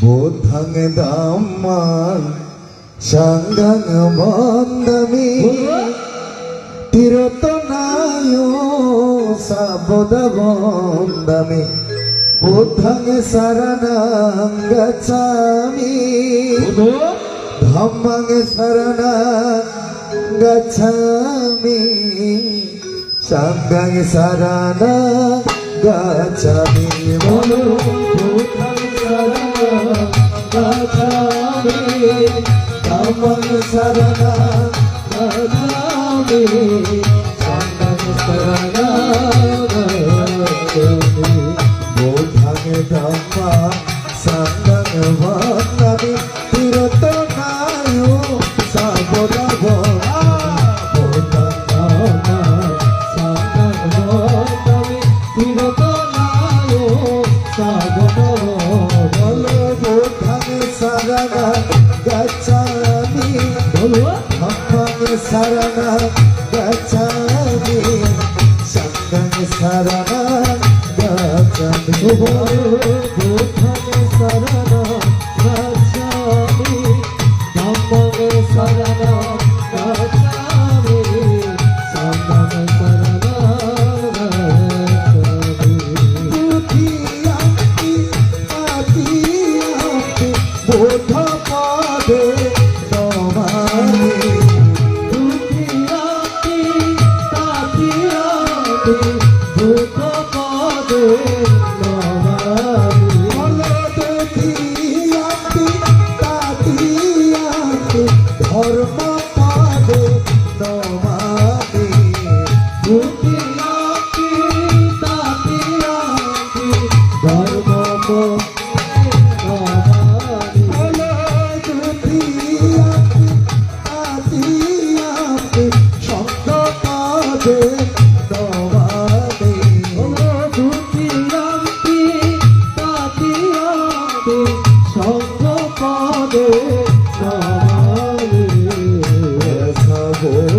ബോധങ്ങ ദമ്മ സംഗങ്ങ ബന്ധമി തിരുത്തനായോ സബദ ബന്ധമി ബുദ്ധങ്ങ ശരണങ്ങ ചാമി ധമ്മങ്ങ ശരണങ്ങ ചാമി സംഗങ്ങ ശരണ ഗാമി ধম্মাঙ্গে শরণাং গচ্ছামি সাঙ্গাঙ্গে শরণাং গচ্ছামি বোধাঙ্গে ধম্মা সাঙ্গাঙ্গ বন্দামি সারানা গচ্ছামি সঙ্গে সারানা গচ্ছামি বুদ্ধে সারানা গচ্ছামি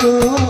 অনাগত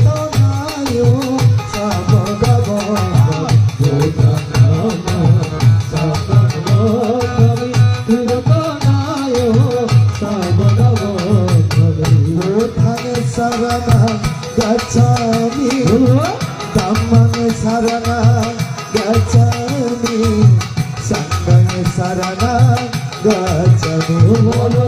গচ্ছামি ধম্মে সারনা গচ্ছামি সঙ্গে সারনা গচ্ছামি বলো